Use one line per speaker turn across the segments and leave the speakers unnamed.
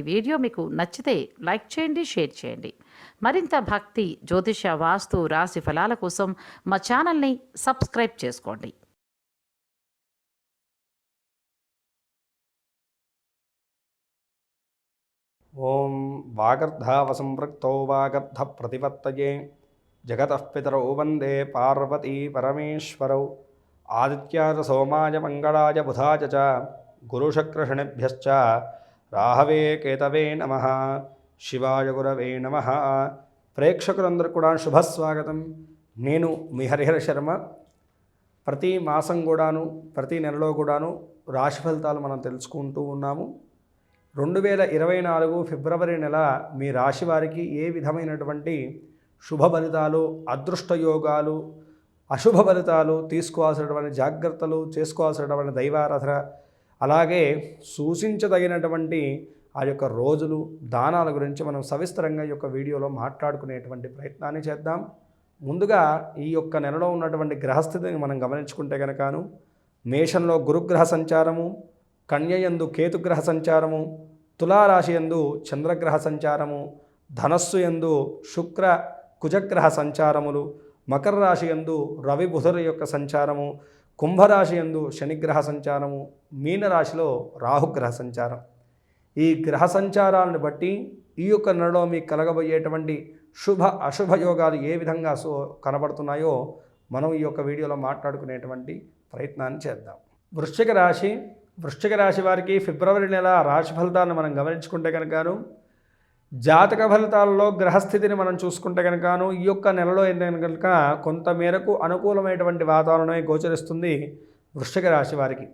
ఈ వీడియో మీకు నచ్చితే లైక్ చేయండి షేర్ చేయండి. మరింత భక్తి జ్యోతిష వాస్తు రాశి ఫలాల కోసం మా ఛానల్ని సబ్స్క్రైబ్ చేసుకోండి.
ఓం వాగర్ధావసంపృక్తో వాగర్ధ ప్రతిపత్తయే జగతః పితరౌ వందే పార్వతీ పరమేశ్వరౌ. ఆదిత్యాయ సోమాయ మంగళాయ బుధాయ చ. గురుశక్రషణిభ్యశ్చ రాహవే కేతవే నమ. శివాయ గురవే నమ. ప్రేక్షకులందరూ కూడా శుభస్వాగతం. నేను మీ హరిహర శర్మ. ప్రతి మాసం కూడాను ప్రతి నెలలో కూడాను రాశి ఫలితాలు మనం తెలుసుకుంటూ ఉన్నాము. రెండు వేల ఇరవై నాలుగు ఫిబ్రవరి నెల మీ రాశి వారికి ఏ విధమైనటువంటి శుభ ఫలితాలు అదృష్ట యోగాలు అశుభ ఫలితాలు తీసుకోవాల్సినటువంటి జాగ్రత్తలు చేసుకోవాల్సినటువంటి దైవారాధన అలాగే సూచించదగినటువంటి ఆ యొక్క రోజులు దానాల గురించి మనం సవిస్తరంగా ఈ యొక్క వీడియోలో మాట్లాడుకునేటువంటి ప్రయత్నాన్ని చేద్దాం. ముందుగా ఈ యొక్క నెలలో ఉన్నటువంటి గ్రహస్థితిని మనం గమనించుకుంటే కనుకను మేషంలో గురుగ్రహ సంచారము కన్యయందు కేతుగ్రహ సంచారము తులారాశి యందు చంద్రగ్రహ సంచారము ధనస్సు యందు శుక్ర కుజగ్రహ సంచారములు మకర రాశి యందు రవి బుధుల యొక్క సంచారము కుంభరాశి యందు శనిగ్రహ సంచారము మీనరాశిలో రాహుగ్రహ సంచారం. ఈ గ్రహ సంచారాలను బట్టి ఈ యొక్క నెలలో మీకు కలగబోయేటువంటి శుభ అశుభ యోగాలు ఏ విధంగా సో కనబడుతున్నాయో మనం ఈ యొక్క వీడియోలో మాట్లాడుకునేటువంటి ప్రయత్నాన్ని చేద్దాం. వృశ్చిక రాశి వృశ్చిక రాశి వారికి ఫిబ్రవరి నెల రాశి ఫలితాన్ని మనం గమనించుకుంటే కనుకను జాతక ఫలితాలలో గ్రహస్థితిని మనం చూసుకుంటే కనుకను ఈ యొక్క నెలలో ఏంటంటే కనుక కొంతమేరకు అనుకూలమైనటువంటి వాతావరణమే గోచరిస్తుంది వృశ్చిక రాశి వారికి.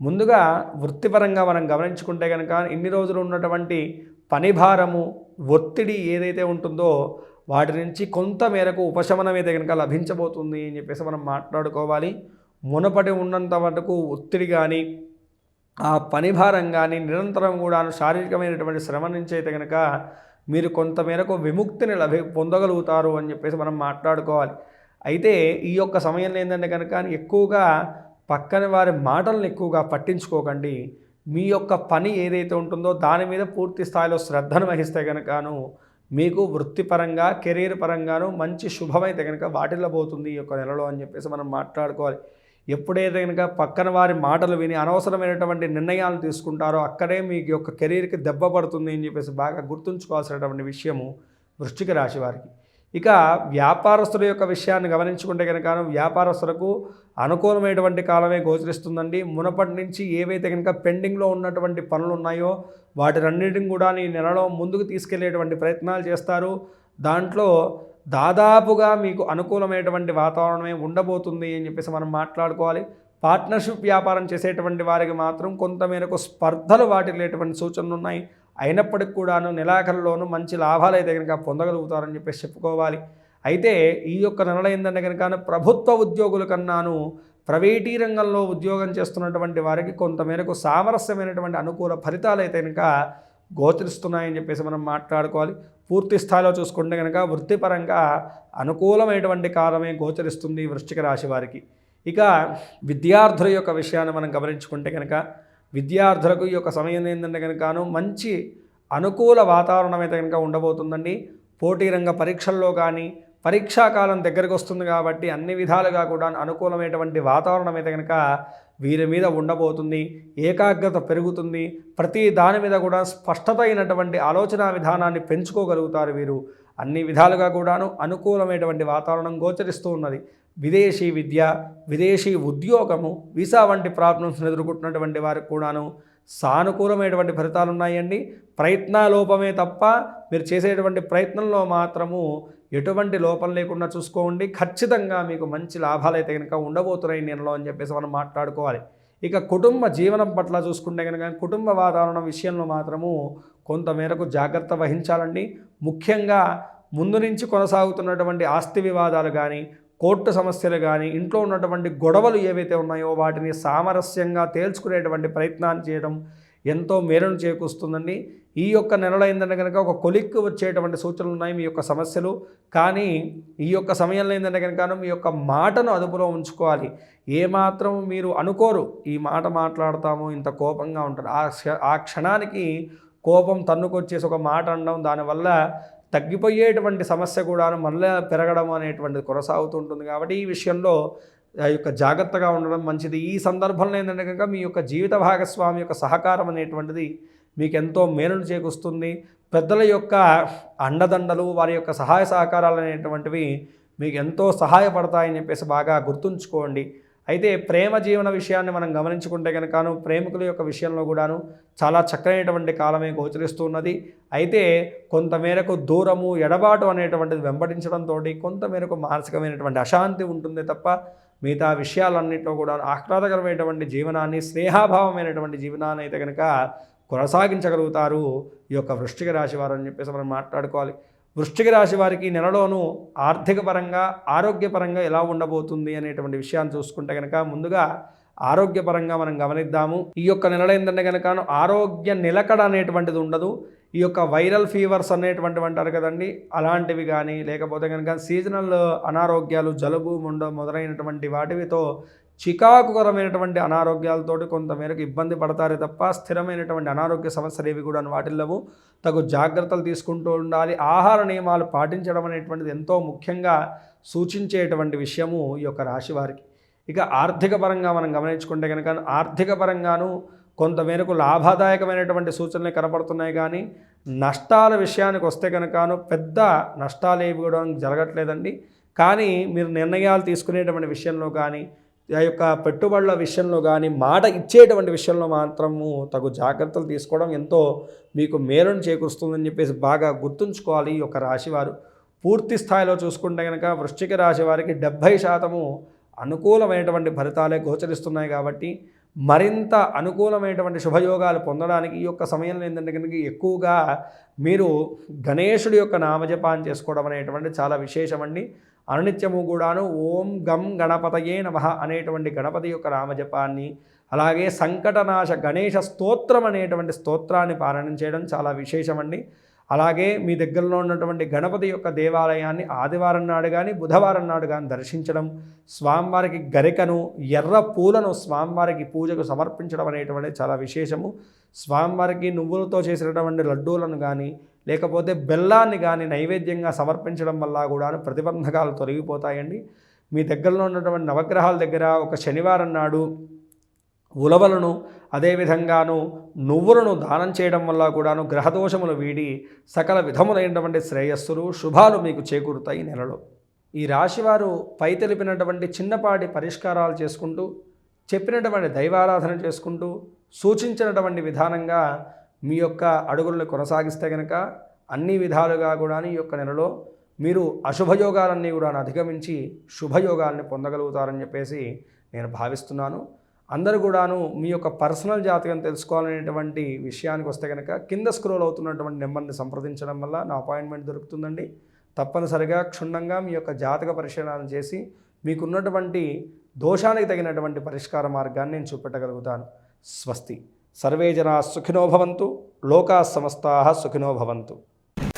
ముందుగా వృత్తిపరంగా మనం గమనించుకుంటే కనుక ఇన్ని రోజులు ఉన్నటువంటి పని భారము ఒత్తిడి ఏదైతే ఉంటుందో వాటి నుంచి కొంత మేరకు ఉపశమనం అయితే కనుక లభించబోతుంది అని చెప్పేసి మనం మాట్లాడుకోవాలి. మునపటి ఉన్నంత వరకు ఒత్తిడి కానీ ఆ పని భారం కానీ నిరంతరం కూడా శారీరకమైనటువంటి శ్రమ నుంచి అయితే కనుక మీరు కొంతమేరకు విముక్తిని లభి పొందగలుగుతారు అని చెప్పేసి మనం మాట్లాడుకోవాలి. అయితే ఈ యొక్క సమయంలో ఏంటంటే కనుక ఎక్కువగా పక్కన వారి మాటలను ఎక్కువగా పట్టించుకోకండి. మీ యొక్క పని ఏదైతే ఉంటుందో దాని మీద పూర్తి స్థాయిలో శ్రద్ధను వహిస్తే కనుకను మీకు వృత్తిపరంగా కెరీర్ పరంగాను మంచి శుభమైతే కనుక వాటిల్లో పోతుంది ఈ యొక్క నెలలో అని చెప్పేసి మనం మాట్లాడుకోవాలి. ఎప్పుడైతే కనుక పక్కన వారి మాటలు విని అనవసరమైనటువంటి నిర్ణయాలు తీసుకుంటారో అక్కడే మీకు యొక్క కెరీర్కి దెబ్బ పడుతుంది అని చెప్పేసి బాగా గుర్తుంచుకోవాల్సినటువంటి విషయము వృశ్చిక రాశి వారికి. ఇక వ్యాపారస్తుల యొక్క విషయాన్ని గమనించుకుంటే కనుక వ్యాపారస్తులకు అనుకూలమైనటువంటి కాలమే గోచరిస్తుందండి. మునపటి నుంచి ఏవైతే కనుక పెండింగ్లో ఉన్నటువంటి పనులు ఉన్నాయో వాటినన్నిటిని కూడా ఈ నెలలో ముందుకు తీసుకెళ్ళేటువంటి ప్రయత్నాలు చేస్తారు. దాంట్లో దాదాపుగా మీకు అనుకూలమైనటువంటి వాతావరణమే ఉండబోతుంది అని చెప్పేసి మనం మాట్లాడుకోవాలి. పార్ట్నర్షిప్ వ్యాపారం చేసేటువంటి వారికి మాత్రం కొంతమేరకు స్పర్ధలు వాటిల్లేటువంటి సూచనలు ఉన్నాయి. అయినప్పటికి కూడాను నెలాఖరులోనూ మంచి లాభాలు అయితే కనుక పొందగలుగుతారని చెప్పేసి చెప్పుకోవాలి. అయితే ఈ యొక్క నెల ఏంటంటే కనుక ప్రభుత్వ ఉద్యోగుల కన్నాను ప్రైవేటీ రంగంలో ఉద్యోగం చేస్తున్నటువంటి వారికి కొంతమేరకు సామరస్యమైనటువంటి అనుకూల ఫలితాలు అయితే కనుక గోచరిస్తున్నాయని చెప్పేసి మనం మాట్లాడుకోవాలి. పూర్తి స్థాయిలో చూసుకుంటే కనుక వృత్తిపరంగా అనుకూలమైనటువంటి కాలమే గోచరిస్తుంది వృశ్చిక రాశి వారికి. ఇక విద్యార్థుల యొక్క విషయాన్ని మనం గమనించుకుంటే కనుక విద్యార్థులకు ఈ యొక్క సమయం ఏంటంటే కనుకను మంచి అనుకూల వాతావరణం అయితే కనుక ఉండబోతుందండి. పోటీ రంగ పరీక్షల్లో కానీ పరీక్షాకాలం దగ్గరకు వస్తుంది కాబట్టి అన్ని విధాలుగా కూడా అనుకూలమైనటువంటి వాతావరణం అయితే కనుక వీరి మీద ఉండబోతుంది ఏకాగ్రత పెరుగుతుంది. ప్రతి దాని మీద కూడా స్పష్టత అయినటువంటి ఆలోచన విధానాన్ని పెంచుకోగలుగుతారు వీరు. అన్ని విధాలుగా కూడాను అనుకూలమైనటువంటి వాతావరణం గోచరిస్తూ ఉన్నది. విదేశీ విద్య విదేశీ ఉద్యోగము వీసా వంటి ప్రాబ్లమ్స్ని ఎదుర్కొంటున్నటువంటి వారికి కూడాను సానుకూలమైనటువంటి ఫలితాలు ఉన్నాయండి. ప్రయత్నాలోపమే తప్ప మీరు చేసేటువంటి ప్రయత్నంలో మాత్రము ఎటువంటి లోపం లేకుండా చూసుకోండి. ఖచ్చితంగా మీకు మంచి లాభాలు అయితే కనుక ఉండబోతున్నాయి నేనలో అని చెప్పేసి మనం మాట్లాడుకోవాలి. ఇక కుటుంబ జీవనం పట్ల చూసుకుంటే కనుక కుటుంబ వాతావరణం విషయంలో మాత్రము కొంతమేరకు జాగ్రత్త వహించాలండి. ముఖ్యంగా ముందు నుంచి కొనసాగుతున్నటువంటి ఆస్తి వివాదాలు కానీ కోర్టు సమస్యలు కానీ ఇంట్లో ఉన్నటువంటి గొడవలు ఏవైతే ఉన్నాయో వాటిని సామరస్యంగా తేల్చుకునేటువంటి ప్రయత్నాన్ని చేయడం ఎంతో మేరను చేకూరుస్తుందండి. ఈ యొక్క నెలలో ఏంటంటే కనుక ఒక కొలిక్ వచ్చేటువంటి సూచనలు ఉన్నాయి మీ యొక్క సమస్యలు. కానీ ఈ యొక్క సమయంలో ఏంటంటే కనుక మీ యొక్క మాటను అదుపులో ఉంచుకోవాలి. ఏమాత్రం మీరు అనుకోరు ఈ మాట మాట్లాడతాము ఇంత కోపంగా ఉంటారు. ఆ క్ష ఆ క్షణానికి కోపం తన్నుకొచ్చేసి ఒక మాట అనడం దానివల్ల తగ్గిపోయేటువంటి సమస్య కూడా మళ్ళీ పెరగడం అనేటువంటిది కొనసాగుతుంటుంది కాబట్టి ఈ విషయంలో యొక్క జాగ్రత్తగా ఉండడం మంచిది. ఈ సందర్భంలో ఏంటంటే కనుక మీ యొక్క జీవిత భాగస్వామి యొక్క సహకారం అనేటువంటిది మీకు ఎంతో మేలును చేకూరుస్తుంది. పెద్దల యొక్క అండదండలు వారి యొక్క సహాయ సహకారాలు అనేటువంటివి మీకు ఎంతో సహాయపడతాయని చెప్పేసి బాగా గుర్తుంచుకోండి. అయితే ప్రేమ జీవన విషయాన్ని మనం గమనించుకుంటే కనుకను ప్రేమికుల యొక్క విషయంలో కూడాను చాలా చక్కనైనటువంటి కాలమే గోచరిస్తున్నది అయితే కొంతమేరకు దూరము ఎడబాటు అనేటువంటిది వెంబడించడంతో కొంతమేరకు మానసికమైనటువంటి అశాంతి ఉంటుంది తప్ప మిగతా విషయాలన్నింటిలో కూడా ఆహ్లాదకరమైనటువంటి జీవనాన్ని స్నేహాభావమైనటువంటి జీవనాన్ని అయితే కనుక కొనసాగించగలుగుతారు ఈ యొక్క వృష్టిక రాశి వారు అని చెప్పేసి మనం మాట్లాడుకోవాలి. వృష్టిక రాశి వారికి నెలలోనూ ఆర్థిక పరంగా ఆరోగ్యపరంగా ఎలా ఉండబోతుంది అనేటువంటి విషయాన్ని చూసుకుంటే కనుక ముందుగా ఆరోగ్యపరంగా మనం గమనిద్దాము. ఈ యొక్క నెలలో ఏంటంటే కనుక ఆరోగ్య నిలకడ అనేటువంటిది ఉండదు. ఈ యొక్క వైరల్ ఫీవర్స్ అనేటువంటివి అంటారు కదండి. అలాంటివి కానీ లేకపోతే కనుక సీజనల్ అనారోగ్యాలు జలుబు ముండ మొదలైనటువంటి వాటివితో చికాకుకరమైనటువంటి అనారోగ్యాలతోటి కొంతమేరకు ఇబ్బంది పడతారే తప్ప స్థిరమైనటువంటి అనారోగ్య సమస్యలు ఏవి కూడా వాటిల్లవు తగు జాగ్రత్తలు తీసుకుంటూ ఉండాలి. ఆహార నియమాలు పాటించడం అనేటువంటిది ఎంతో ముఖ్యంగా సూచించేటువంటి విషయము ఈ యొక్క రాశి వారికి. ఇక ఆర్థిక పరంగా మనం గమనించుకుంటే కనుక ఆర్థిక పరంగాను కొంతమేరకు లాభదాయకమైనటువంటి సూచనలు కనపడుతున్నాయి కానీ నష్టాల విషయానికి వస్తే కనుకను పెద్ద నష్టాలు ఏవి కూడా జరగట్లేదండి. కానీ మీరు నిర్ణయాలు తీసుకునేటువంటి విషయంలో కానీ ఆ యొక్క పెట్టుబడుల విషయంలో కానీ మాట ఇచ్చేటువంటి విషయంలో మాత్రము తగు జాగ్రత్తలు తీసుకోవడం ఎంతో మీకు మేలును చేకూరుస్తుందని చెప్పేసి బాగా గుర్తుంచుకోవాలి ఈ యొక్క రాశివారు. పూర్తి స్థాయిలో చూసుకుంటే కనుక వృశ్చిక రాశి వారికి డెబ్భై శాతము అనుకూలమైనటువంటి ఫలితాలే గోచరిస్తున్నాయి కాబట్టి మరింత అనుకూలమైనటువంటి శుభయోగాలు పొందడానికి ఈ యొక్క సమయంలో ఏంటంటే కనుక ఎక్కువగా మీరు గణేశుడి యొక్క నామజపాన్ని చేసుకోవడం అనేటువంటి చాలా విశేషమండి. అనునిత్యము కూడాను ఓం గం గణపతయే నమ అనేటువంటి గణపతి యొక్క నామజపాన్ని అలాగే సంకటనాశ గణేశ స్తోత్రం అనేటువంటి స్తోత్రాన్ని పారాయణం చేయడం చాలా విశేషమండి. అలాగే మీ దగ్గరలో ఉన్నటువంటి గణపతి యొక్క దేవాలయాన్ని ఆదివారం నాడు కానీ బుధవారం నాడు కానీ దర్శించడం స్వామివారికి గరికను ఎర్ర పూలను స్వామివారికి పూజకు సమర్పించడం అనేటువంటిది చాలా విశేషము. స్వామివారికి నువ్వులతో చేసినటువంటి లడ్డూలను కానీ లేకపోతే బెల్లాన్ని కానీ నైవేద్యంగా సమర్పించడం వల్ల కూడా ప్రతిబంధకాలు తొలగిపోతాయండి. మీ దగ్గరలో ఉన్నటువంటి నవగ్రహాల దగ్గర ఒక శనివారం నాడు ఉలవలను అదేవిధంగాను నువ్వులను దానం చేయడం వల్ల కూడాను గ్రహదోషములు వీడి సకల విధములైనటువంటి శ్రేయస్సులు శుభాలు మీకు చేకూరుతాయి ఈ నెలలో. ఈ రాశివారు పై తెలిపినటువంటి చిన్నపాటి పరిష్కారాలు చేసుకుంటూ చెప్పినటువంటి దైవారాధన చేసుకుంటూ సూచించినటువంటి విధానంగా మీ యొక్క అడుగులను కొనసాగిస్తే కనుక అన్ని విధాలుగా కూడా ఈ యొక్క నెలలో మీరు అశుభయోగాలన్నీ కూడా అధిగమించి శుభయోగాల్ని పొందగలుగుతారని చెప్పేసి నేను భావిస్తున్నాను. అందరూ కూడాను మీ యొక్క పర్సనల్ జాతకం తెలుసుకోవాలనేటువంటి విషయానికి వస్తే కనుక కింద స్క్రోల్ అవుతున్నటువంటి నెంబర్ని సంప్రదించడం వల్ల నా అపాయింట్మెంట్ దొరుకుతుందండి. తప్పనిసరిగా క్షుణ్ణంగా మీ యొక్క జాతక పరిశీలన చేసి మీకున్నటువంటి దోషానికి తగినటువంటి పరిష్కార మార్గాన్ని నేను చూపెట్టగలుగుతాను. స్వస్తి. సర్వే జనా సుఖినో భవంతు. లోకా సమస్తా సుఖినో భవంతు.